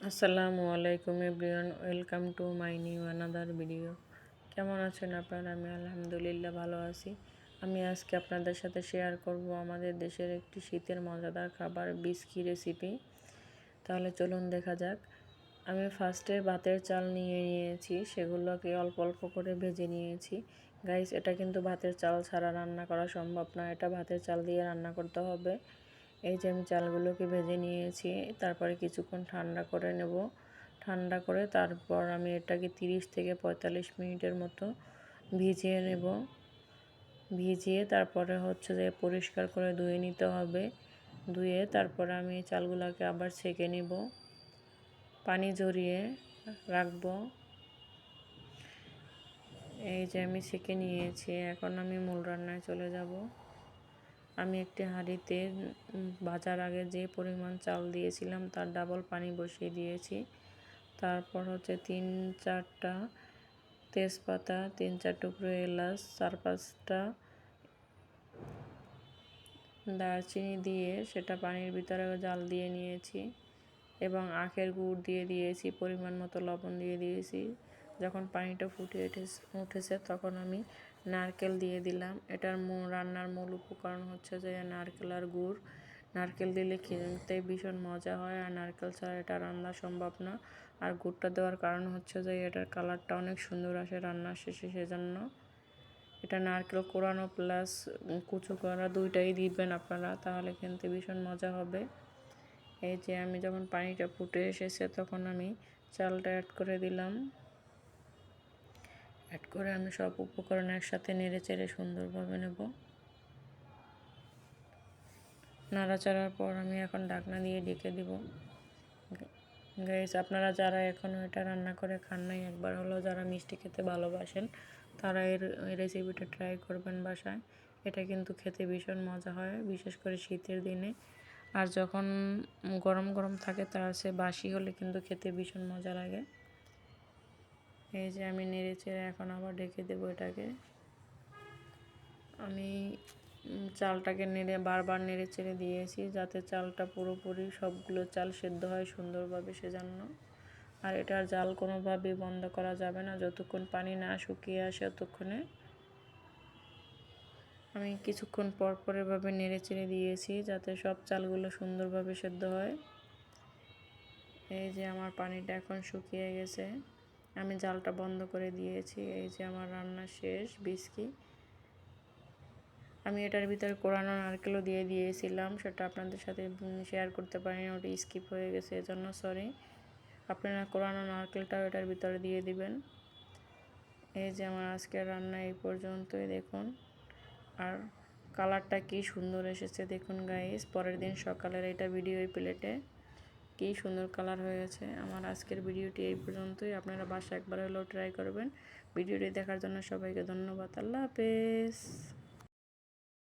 আসসালামু আলাইকুম everyone, welcome to my new another video. কেমন আছেন আপনারা? আমি আলহামদুলিল্লাহ ভালো আছি। আমি আজকে আপনাদের সাথে শেয়ার করব আমাদের দেশের একটি শীতের মজাদার খাবার, বিস্কি রেসিপি তাহলে চলুন দেখা যাক। আমি ফার্স্টে ভাতের চাল নিয়ে নিয়েছি, সেগুলোকে অল্প অল্প করে ভেজে নিয়েছি। গাইস এটা কিন্তু ভাতের চাল ছাড়া রান্না করা সম্ভব না। এটা ভাতের চাল দিয়ে রান্না করতে হবে। এই যে আমি চালগুলোকে ভেজে নিয়েছি, তারপরে কিছুক্ষণ ঠান্ডা করে নেব। ঠান্ডা করে তারপর আমি এটাকে 30 থেকে পঁয়তাল্লিশ মিনিটের মতো ভিজিয়ে নেব। ভিজিয়ে তারপরে হচ্ছে যে পরিষ্কার করে ধুয়ে নিতে হবে। ধুয়ে তারপরে আমি চালগুলোকে আবার ছেঁকে নিব। পানি জড়িয়ে রাখব। এই যে আমি ছেঁকে নিয়েছি, এখন আমি মূল রান্নায় চলে যাব। আমি একটি হাঁড়িতে ভাজার আগে যে পরিমাণ চাল দিয়েছিলাম তার ডাবল পানি বসিয়ে দিয়েছি। তারপর হচ্ছে তিন চারটা তেজপাতা, তিন চার টুকরো এলাচ, চার পাঁচটা দারচিনি দিয়ে সেটা পানির ভিতরে জাল দিয়ে নিয়েছি এবং আখের গুড় দিয়ে দিয়েছি, পরিমাণ মতো লবণ দিয়ে দিয়েছি। যখন পানিটা ফুটে উঠেছে তখন আমি নারকেল দিয়ে দিলাম। এটার মূল রান্নার মূল উপকরণ হচ্ছে যে নারকেল আর গুড়। নারকেল দিলে খেতে ভীষণ মজা হয় আর নারকেল ছাড়া এটা রান্না সম্ভব না। আর গুড়টা দেওয়ার কারণ হচ্ছে যে এটার কালারটা অনেক সুন্দর আসে রান্নার শেষে সেজন্য। এটা নারকেল কোরানো প্লাস কুচু করা দুইটাই দিবেন আপনারা, তাহলে খেতে ভীষণ মজা হবে। এই যে আমি যখন পানিটা ফুটে এসেছে তখন আমি চালটা অ্যাড করে দিলাম। করে আমি সব উপকরণ একসাথে নেড়ে চেড়ে সুন্দরভাবে নেব। নাড়াচাড়ার পর আমি এখন ঢাকনা দিয়ে ঢেকে দিব। গ্যাস আপনারা যারা এখনও এটা রান্না করে খান নাই, একবার হলো যারা মিষ্টি খেতে ভালোবাসেন, তারা এর রেসিপিটা ট্রাই করবেন বাসায়। এটা কিন্তু খেতে ভীষণ মজা হয়, বিশেষ করে শীতের দিনে। আর যখন গরম গরম থাকে, তার সে বাসি হলে কিন্তু খেতে ভীষণ মজা লাগে। এই যে আমি নেড়ে চেড়ে এখন আবার ঢেকে দেবো এটাকে। আমি চালটাকে নেড়ে, বারবার নেড়ে চেড়ে দিয়েছি যাতে চালটা পুরোপুরি সবগুলো চাল সেদ্ধ হয় সুন্দরভাবে সেজন্য আর এটার জাল কোনোভাবেই বন্ধ করা যাবে না, যতক্ষণ পানি না শুকিয়ে আসে ততক্ষণে আমি কিছুক্ষণ পর পর এভাবে নেড়ে চেড়ে দিয়েছি যাতে সব চালগুলো সুন্দরভাবে সেদ্ধ হয়। এই যে আমার পানিটা এখন শুকিয়ে গেছে। আমি জালটা বন্ধ করে দিয়েছি, এই যে আমার রান্না শেষ, বিস্কি। আমি এটার ভিতরে কোরানো নারকেলও দিয়ে দিয়েছিলাম, সেটা আপনাদের সাথে শেয়ার করতে পারিনি, ওটা স্কিপ হয়ে গেছে, এজন্য সরি আপনারা কোরানো নারকেলটাও এটার ভিতরে দিয়ে দিবেন। এই যে আমার আজকের রান্না এই পর্যন্তই, দেখুন। আর কালারটা কি সুন্দর এসেছে, দেখুন গাইস পরের দিন সকালের এটা ভিডিও প্লেটে কী সুন্দর কালার হয়ে গেছে। আমার আজকের ভিডিওটি এই পর্যন্তই। আপনারা বাসা একবার হলেও ট্রাই করবেন। ভিডিওটি দেখার জন্য সবাইকে ধন্যবাদ। আল্লাহ হাফেজ।